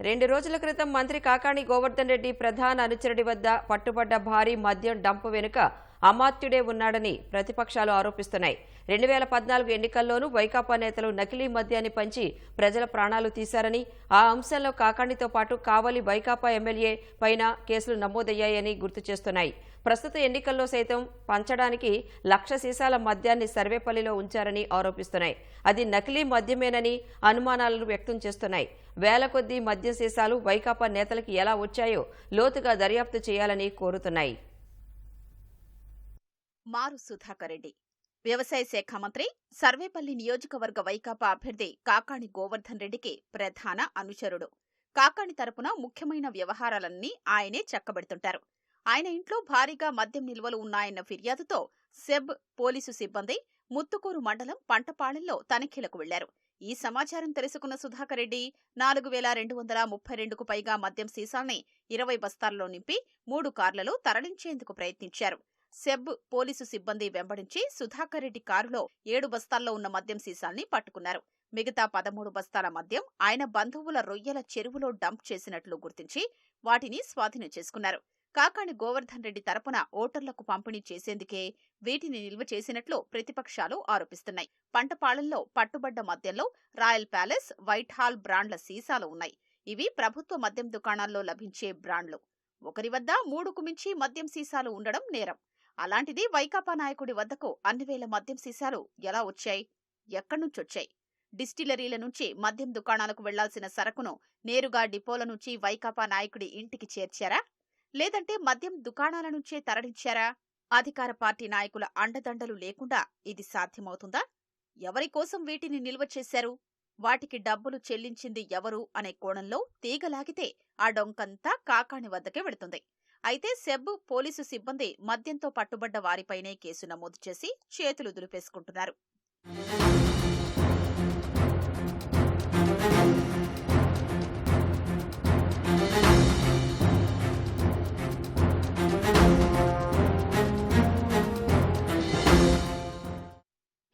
రెండు రోజుల క్రితం మంత్రి కాకాణి గోవర్ధన్ రెడ్డి ప్రధాన అనుచరుడి వద్ద పట్టుబడ్డ భారీ మద్యం డంపు వెనుక అమాత్యుడే ఉన్నాడని ప్రతిపక్షాలు ఆరోపిస్తున్నాయి. రెండు వేల పద్నాలుగు ఎన్నికల్లోనూ వైకాపా నేతలు నకిలీ మద్యాన్ని పంచి ప్రజల ప్రాణాలు తీశారని ఆ అంశంలో కాకాణితో పాటు కావలి వైకాపా ఎమ్మెల్యే పైన కేసులు నమోదయ్యాయని గుర్తు చేస్తున్నాయి. ప్రస్తుత ఎన్నికల్లో సైతం పంచడానికి లక్ష సీసాల మద్యాన్ని సర్వేపల్లిలో ఉంచారని ఆరోపిస్తున్నాయి. అది నకిలీ మద్యమేనని అనుమానాలను వ్యక్తం చేస్తున్నాయి. వేల కొద్దీ మద్య సీసాలు వైకాపా నేతలకు ఎలా వచ్చాయో లోతుగా దర్యాప్తు చేయాలని కోరుతున్నాయి. మారు సుధాకర్ రెడ్డి. వ్యవసాయ శాఖ మంత్రి సర్వేపల్లి నియోజకవర్గ వైకాపా అభ్యర్థి కాకాణి గోవర్ధన్ రెడ్డికి ప్రధాన అనుచరుడు. కాకాణి తరపున ముఖ్యమైన వ్యవహారాలన్నీ ఆయనే చక్కబెడుతుంటారు. ఆయన ఇంట్లో భారీగా మద్యం నిల్వలు ఉన్నాయన్న ఫిర్యాదుతో సెబ్ పోలీసు సిబ్బంది ముత్తుకూరు మండలం పంటపాళెంలో తనిఖీలకు వెళ్ళారు. ఈ సమాచారం తెలుసుకున్న సుధాకర్ రెడ్డి నాలుగు వేల రెండు వందల ముప్పై రెండుకు పైగా మద్యం సీసాల్ని ఇరవై బస్తాల్లో నింపి మూడు కార్లలో తరలించేందుకు ప్రయత్నించారు. సెబ్ పోలీసు సిబ్బంది వెంబడించి సుధాకర్ రెడ్డి కారులో ఏడు బస్తాల్లో ఉన్న మద్యం సీసాల్ని పట్టుకున్నారు. మిగతా పదమూడు బస్తాల మద్యం ఆయన బంధువుల రొయ్యల చెరువులో డంప్ చేసినట్లు గుర్తించి వాటిని స్వాధీనం చేసుకున్నారు. కాకాణి గోవర్ధన్ రెడ్డి తరపున ఓటర్లకు పంపిణీ చేసేందుకే వీటిని నిల్వ చేసినట్లు ప్రతిపక్షాలు ఆరోపిస్తున్నాయి. పంటపాళెంలో పట్టుబడ్డ మద్యంలో రాయల్ ప్యాలెస్ వైట్ హాల్ బ్రాండ్ల సీసాలు ఉన్నాయి. ఇవి ప్రభుత్వ మద్యం దుకాణాల్లో లభించే బ్రాండ్లు. ఒకరి వద్ద మూడుకు మించి మద్యం సీసాలు ఉండడం నేరం. అలాంటిది వైకాపా నాయకుడి వద్దకు అన్ని వేల మద్యం సీసాలు ఎలా వచ్చాయి? ఎక్కడ్నుంచొచ్చాయి డిస్టిలరీల నుంచి మద్యం దుకాణాలకు వెళ్ళాల్సిన సరకును నేరుగా డిపోల నుంచి వైకాపా నాయకుడి ఇంటికి చేర్చారా? లేదంటే మద్యం దుకాణాల నుంచే తరలించారా? అధికార పార్టీ నాయకుల అండదండలు లేకుండా ఇది సాధ్యమవుతుందా? ఎవరి కోసం వీటిని నిల్వ చేశారు? వాటికి డబ్బులు చెల్లించింది ఎవరు అనే కోణంలో తీగలాగితే ఆ డొంకంతా కాకాణి వద్దకే వెళుతుంది. అయితే సెబ్ పోలీసు సిబ్బంది మద్యంతో పట్టుబడ్డ వారిపైనే కేసు నమోదు చేసి చేతులు దులిపేసుకుంటున్నారు.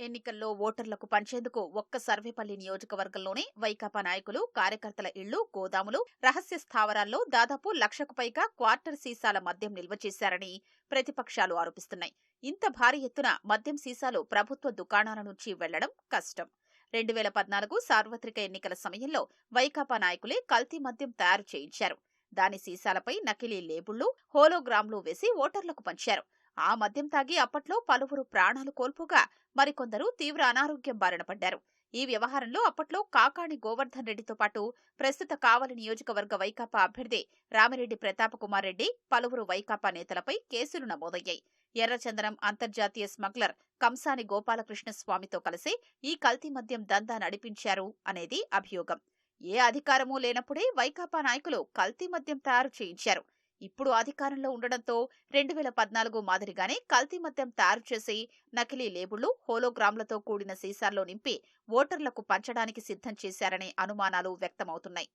ఎన్నికల్లో ఓటర్లకు పంచేందుకు ఒక్క సర్వేపల్లి నియోజకవర్గంలోనే వైకాపా నాయకులు కార్యకర్తల ఇళ్ళు గోదాములు రహస్య స్థావరాల్లో దాదాపు లక్షకు పైగా క్వార్టర్ సీసాల మద్యం నిల్వ చేశారని ప్రతిపక్షాలు ఆరోపిస్తున్నాయి. ఇంత భారీ ఎత్తున మద్యం సీసాలు ప్రభుత్వ దుకాణాల నుంచి వెళ్ళడం కష్టం. రెండు వేల పద్నాలుగు సార్వత్రిక ఎన్నికల సమయంలో వైకాపా నాయకులే కల్తీ మద్యం తయారు చేయించారు. దాని సీసాలపై నకిలీ లేబుళ్ళు హోలోగ్రామ్లు వేసి ఓటర్లకు పంచారు. ఆ మద్యం తాగి అప్పట్లో పలువురు ప్రాణాలు కోల్పోగా మరికొందరు తీవ్ర అనారోగ్యం బారిన పడ్డారు ఈ వ్యవహారంలో అప్పట్లో కాకాణి గోవర్ధన్ రెడ్డితో పాటు ప్రస్తుత కావలి నియోజకవర్గ వైకాపా అభ్యర్థి రామిరెడ్డి ప్రతాపకుమార్ రెడ్డి పలువురు వైకాపా నేతలపై కేసులు నమోదయ్యాయి. ఎర్రచందనం అంతర్జాతీయ స్మగ్లర్ కంసాని గోపాలకృష్ణ స్వామితో కలిసి ఈ కల్తీ మద్యం దందా నడిపించారు అనేది అభియోగం. ఏ అధికారమూ లేనప్పుడే వైకాపా నాయకులు కల్తీ మద్యం తయారు చేయించారు. ఇప్పుడు అధికారంలో ఉండడంతో రెండు వేల పద్నాలుగు మాదిరిగానే కల్తీ మద్యం తయారు చేసి నకిలీ లేబుళ్ళు హోలోగ్రామ్లతో కూడిన సీసాల్లో నింపి ఓటర్లకు పంచడానికి సిద్ధం చేశారనే అనుమానాలు వ్యక్తమవుతున్నాయి.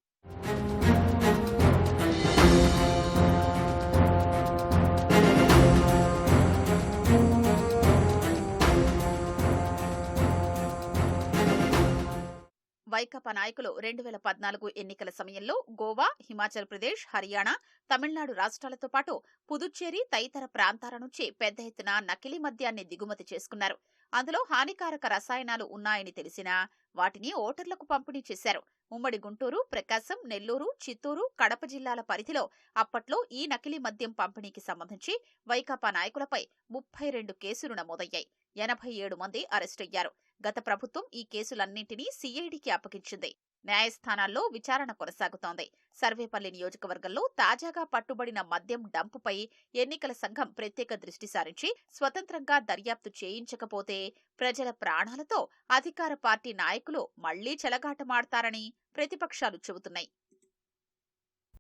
వైకాపా నాయకులు రెండు వేల పద్నాలుగు ఎన్నికల సమయంలో గోవా హిమాచల్ ప్రదేశ్ హర్యానా తమిళనాడు రాష్ట్రాలతో పాటు పుదుచ్చేరి తదితర ప్రాంతాల నుంచి పెద్ద ఎత్తున నకిలీ మద్యాన్ని దిగుమతి చేసుకున్నారు. అందులో హానికారక రసాయనాలు ఉన్నాయని తెలిసినా వాటిని ఓటర్లకు పంపిణీ చేశారు. ఉమ్మడి గుంటూరు ప్రకాశం నెల్లూరు చిత్తూరు కడప జిల్లాల పరిధిలో అప్పట్లో ఈ నకిలీ మద్యం పంపిణీకి సంబంధించి వైకాపా నాయకులపై ముప్పై రెండు కేసులు నమోదయ్యాయి. ఎనభై ఏడు మంది అరెస్టయ్యారు గత ప్రభుత్వం ఈ కేసులన్నింటినీ సీఐడికి అప్పగించింది. న్యాయస్థానాల్లో విచారణ కొనసాగుతోంది. సర్వేపల్లి నియోజకవర్గంలో తాజాగా పట్టుబడిన మద్యం డంపుపై ఎన్నికల సంఘం ప్రత్యేక దృష్టి సారించి స్వతంత్రంగా దర్యాప్తు చేయించకపోతే ప్రజల ప్రాణాలతో అధికార పార్టీ నాయకులు మళ్ళీ చెలగాటమాడతారని ప్రతిపక్షాలు చెబుతున్నాయి.